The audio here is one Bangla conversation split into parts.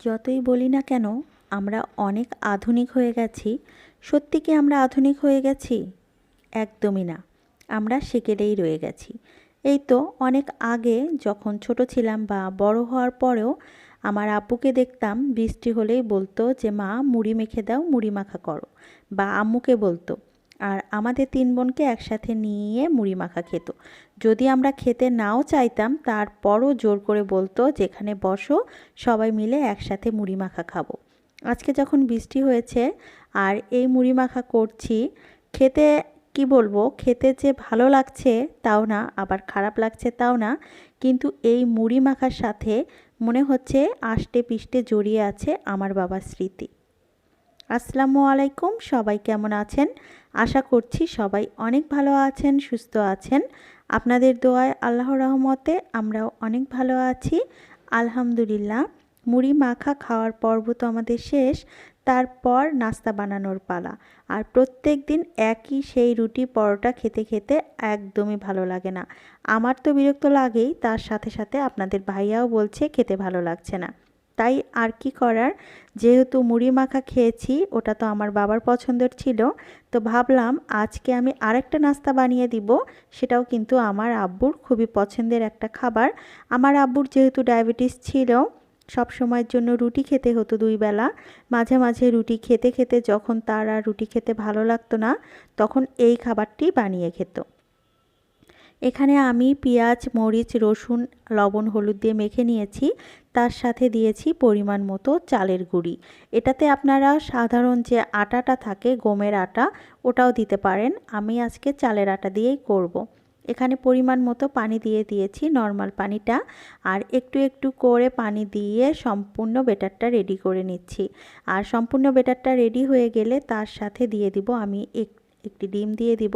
যতই বলি না কেন, আমরা অনেক আধুনিক হয়ে গেছি। সত্যি কি আমরা আধুনিক হয়ে গেছি? একদমই না। আমরা সেকেলেই রয়ে গেছি। এই তো অনেক আগে যখন ছোট ছিলাম বা বড় হওয়ার পরেও আমার আব্বুকে দেখতাম বৃষ্টি হলেই বলতো যে, মা, মুড়ি মেখে দাও, মুড়ি মাখা করো। বা আম্মুকে বলতো আর আমাদের তিন বোনকে একসাথে নিয়ে মুড়ি মাখা খেত। যদি আমরা খেতে নাও চাইতাম, তারপরও জোর করে বলতো, যেখানে বসো, সবাই মিলে একসাথে মুড়ি মাখা খাব। আজকে যখন বৃষ্টি হয়েছে আর এই মুড়ি মাখা করছি, খেতে কি বলব, খেতে যে ভালো লাগছে তাও না, আবার খারাপ লাগছে তাও না, কিন্তু এই মুড়ি মাখার সাথে মনে হচ্ছে আষ্টে পিষ্টে জড়িয়ে আছে আমার বাবার স্মৃতি। আসসালামু আলাইকুম, সবাই কেমন আছেন? আশা করছি সবাই অনেক ভালো আছেন, সুস্থ আছেন। আপনাদের দোয়ায় আল্লাহর রহমতে আমরাও অনেক ভালো আছি। আলহামদুলিল্লাহ, মুড়ি মাখা খাওয়ার পর্ব তো আমাদের শেষ, তারপর নাস্তা বানানোর পালা। আর প্রত্যেক দিন একই সেই রুটি পরোটা খেতে খেতে একদমই ভালো লাগে না। আমার তো বিরক্ত লাগেই, তার সাথে সাথে আপনাদের ভাইয়াও বলছে খেতে ভালো লাগছে না। তাই আর কি করার? যেহেতু মুড়ি মাখা খেয়েছি, ওটা তো আমার বাবার পছন্দের ছিল, তো ভাবলাম আজকে আমি আরেকটা নাস্তা বানিয়ে দিব। সেটাও কিন্তু আমার আব্বুর খুবই পছন্দের একটা খাবার। আমার আব্বুর যেহেতু ডায়াবেটিস ছিল সব সময়ের জন্য রুটি খেতে হতো দুই বেলা। মাঝে মাঝে রুটি খেতে খেতে যখন তার আর রুটি খেতে ভালো লাগতো না, তখন এই খাবারটি বানিয়ে খেত। এখানে আমি পেঁয়াজ, মরিচ, রসুন, লবণ, হলুদ দিয়ে মেখে নিয়েছি। তার সাথে দিয়েছি পরিমাণ মতো চালের গুঁড়ি। এটাতে আপনারা সাধারণ যে আটাটা থাকে, গমের আটা, ওটাও দিতে পারেন। আমি আজকে চালের আটা দিয়েই করব। এখানে পরিমাণ মতো পানি দিয়ে দিয়েছি নর্মাল পানিটা। আর একটু একটু করে পানি দিয়ে সম্পূর্ণ বেটারটা রেডি করে নিচ্ছি। আর সম্পূর্ণ বেটারটা রেডি হয়ে গেলে তার সাথে দিয়ে দিব আমি এক একটি ডিম দিয়ে দিব।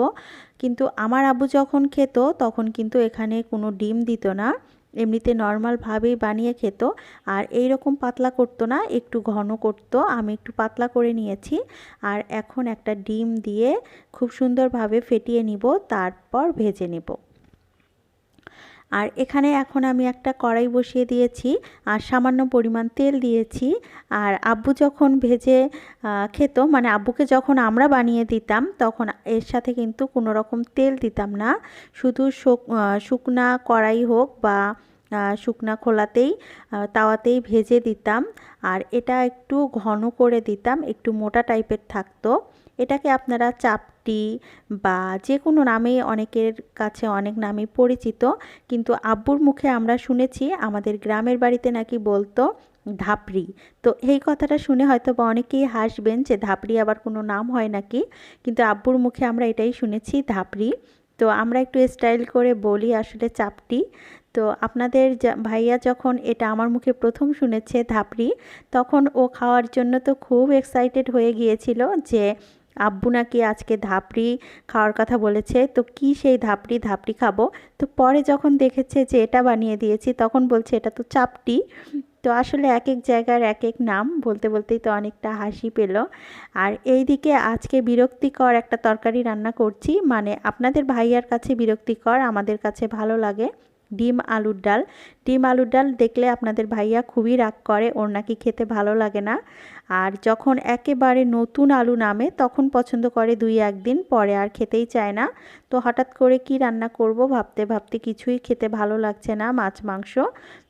কিন্তু আমার আব্বু যখন খেত, তখন কিন্তু এখানে কোনো ডিম দিত না। এমনিতে নর্মালভাবেই বানিয়ে খেত। আর এই রকম পাতলা করতো না, একটু ঘন করতো। আমি একটু পাতলা করে নিয়েছি। আর এখন একটা ডিম দিয়ে খুব সুন্দরভাবে ফেটিয়ে নিব, তারপর ভেজে নেব। আর এখানে এখন আমি একটা কড়াই বসিয়ে দিয়েছি আর সামান্য পরিমাণ তেল দিয়েছি। আর আব্বু যখন ভেজে খেত মানে আব্বুকে যখন আমরা বানিয়ে দিতাম, তখন এর সাথে কিন্তু কোনো রকম তেল দিতাম না। শুধু শুকনা কড়াই হোক বা শুকনা খোলাতেই তাওয়াতেই ভেজে দিতাম। আর এটা একটু ঘন করে দিতাম, একটু মোটা টাইপের থাকতো। এটাকে আপনারা চাপটি বা যে কোনো নামে অনেকের কাছে অনেক নামে পরিচিত, কিন্তু আব্বুর মুখে আমরা শুনেছি, আমাদের গ্রামের বাড়িতে নাকি বলতো, ধাপড়ি। তো এই কথাটা শুনে হয়তো বা অনেকেই হাসবেন যে ধাপড়ি আবার কোনো নাম হয় নাকি? কিন্তু আব্বুর মুখে আমরা এটাই শুনেছি, ধাপড়ি। তো আমরা একটু স্টাইল করে বলি আসলে চাপটি। তো আপনাদের ভাইয়া যখন এটা আমার মুখে প্রথম শুনেছে ধাপড়ি, তখন ও খাওয়ার জন্য তো খুব এক্সাইটেড হয়ে গিয়েছিল যে, আব্বু নাকি আজকে ধাপড়ি খাওয়ার কথা বলেছে, তো কি সেই ধাপড়ি ধাপড়ি খাব? তো পরে যখন দেখেছে যে এটা বানিয়ে দিয়েছি, তখন বলছে, এটা তো চাপটি। তো আসলে এক এক জায়গার এক এক নাম, বলতে বলতেই তো অনেকটা হাসি পেল। আর এই দিকে আজকে বিরক্তিকর একটা তরকারি রান্না করছি মানে আপনাদের ভাইয়ার কাছে বিরক্তিকর, আমাদের কাছে ভালো লাগে। ডিম আলুর ডাল। ডিম আলুর ডাল দেখলে আপনাদের ভাইয়া খুবই রাগ করে, ওর নাকি খেতে ভালো লাগে না। আর যখন একেবারে নতুন আলু নামে, তখন পছন্দ করে দুই একদিন, পরে আর খেতেই চায় না। তো হঠাৎ করে কি রান্না করব ভাবতে ভাবতে কিছুই খেতে ভালো লাগছে না, মাছ মাংস।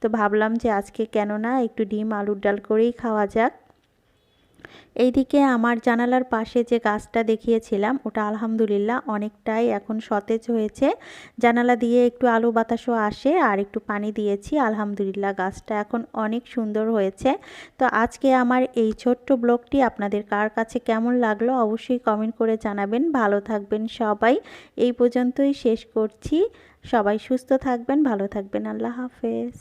তো ভাবলাম যে আজকে কেন না একটু ডিম আলুর ডাল করেই খাওয়া যাক। এইদিকে আমার জানালার পাশে যে গাছটা দেখিয়েছিলাম, ওটা আলহামদুলিল্লাহ অনেকটাই এখন সতেজ হয়েছে। জানালা দিয়ে একটু আলো বাতাসও আসে আর একটু পানি দিয়েছি। আলহামদুলিল্লাহ গাছটা এখন অনেক সুন্দর হয়েছে। তো আজকে আমার এই ছোট্ট ব্লগটি আপনাদের কার কাছে কেমন লাগল অবশ্যই কমেন্ট করে জানাবেন। ভালো থাকবেন সবাই। এই পর্যন্তই শেষ করছি। সবাই সুস্থ থাকবেন, ভালো থাকবেন। আল্লাহ হাফেজ।